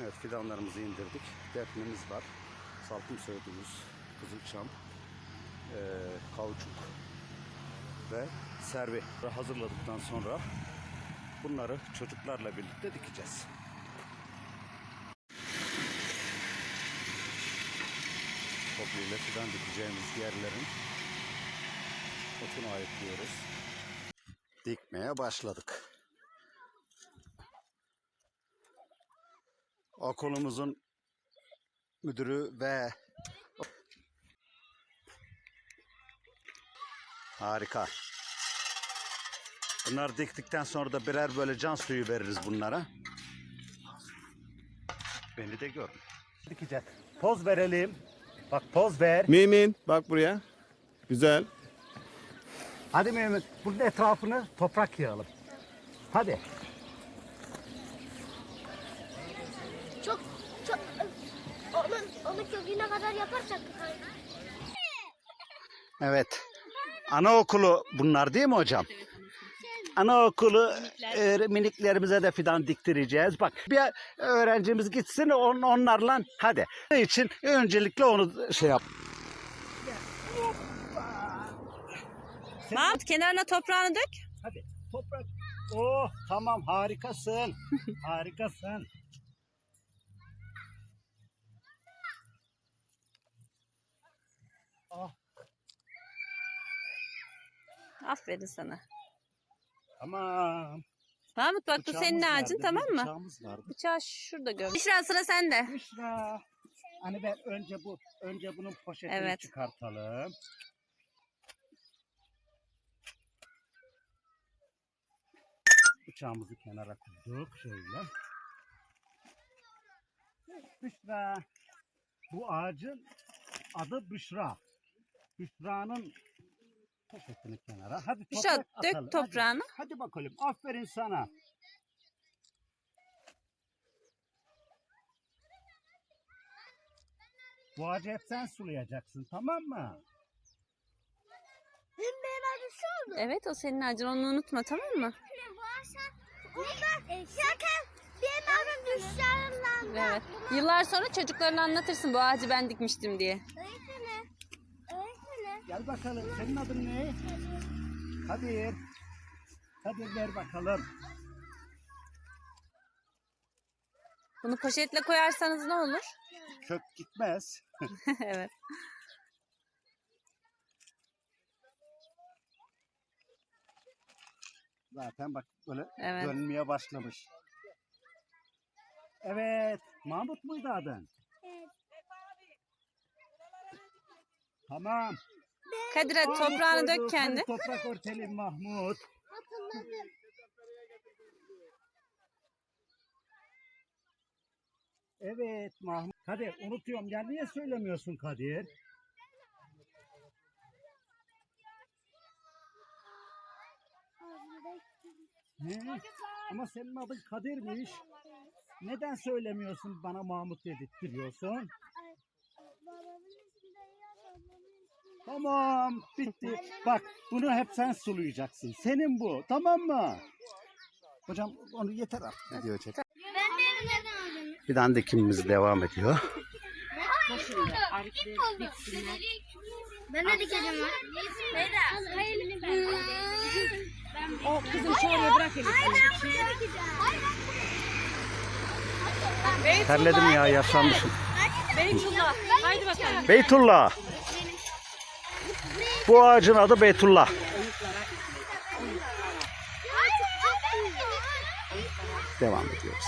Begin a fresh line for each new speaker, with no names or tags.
Evet fidanlarımızı indirdik. Defnemiz var. Salkım söğüdümüz, kızılçam, eee kauçuk ve servi hazırladıktan sonra bunları çocuklarla birlikte dikeceğiz. Topluyla fidan dikeceğimiz yerlerin otunu ayıklıyoruz. Dikmeye başladık. Okulumuzun müdürü ve harika. Bunları diktikten sonra da birer böyle can suyu veririz bunlara. Beni de gör. Dikeceğiz. Poz verelim. Bak poz ver.
Mümin bak buraya. Güzel.
Hadi Mehmet bunun etrafını toprak yığalım. Hadi.
Onun köküne kadar yaparsak
Evet. Anaokulu bunlar değil mi hocam? Anaokulu e, miniklerimize de fidan diktireceğiz. Bak bir öğrencimiz gitsin on, onlarla hadi. Onun için öncelikle onu şey yap.
Mahmut kenarına toprağını dök.
Hadi toprak. Oh tamam harikasın. harikasın. Ah,
Aferin sana.
tamam.
Mahmut bak bu
Bıçağımız
senin ağacın
nerede?
tamam mı?
Bıçağımız.
Bıçağı şurada gör. Büşra sıra sende.
Büşra. Hani ben önce bu önce bunun poşetini
Evet.
çıkartalım. Bıçağımızı kenara koyduk şöyle. Büşra. Bu ağacın adı Büşra. Büşra'nın poşetini kenara. Hadi
Büşra
toprak
dök
atalım. Hadi.
toprağını.
Hadi bakalım. Aferin sana. Bu ağacı hep sen sulayacaksın tamam mı?
Hem benim adım şu oldu.
Evet o senin ağacın onu unutma tamam mı?
Bu akşam bunlar zaten benim adım Büşra'nın
Evet. Yıllar sonra çocuklarına anlatırsın bu ağacı ben dikmiştim diye.
Öğretmenim.
Gel bakalım. Senin adın ne? Kadir. Kadir ver bakalım.
Bunu poşetle koyarsanız ne olur?
Kök gitmez.
evet.
Zaten bak böyle
Evet.
dönmeye başlamış. Evet. Mahmut muydu adın?
Evet.
Tamam.
Kadir hadi toprağını dök kendi.
Toprak örtelim Mahmut.
Hatırladım.
Evet Mahmut. Hadi unutuyorum. Ya niye söylemiyorsun Kadir? Ne? Ama senin adın Kadir'miş. Neden söylemiyorsun bana Mahmut dedirtiyorsun?
Babamın ismi de ya, babamın ismi de-
Tamam bitti. Bak bunu hep sen sulayacaksın. Senin bu tamam mı? Hocam onu yeter artık. Ne diyor çek?
Ben de neden aldım?
Fidan dikimimiz devam ediyor.
Ben de dikeceğim lan.
O kızım şu oraya bırak
Terledim ya yaşlanmışım.
Beytullah. Haydi bakalım.
Beytullah. Bu ağacın adı Beytullah. Devam ediyoruz.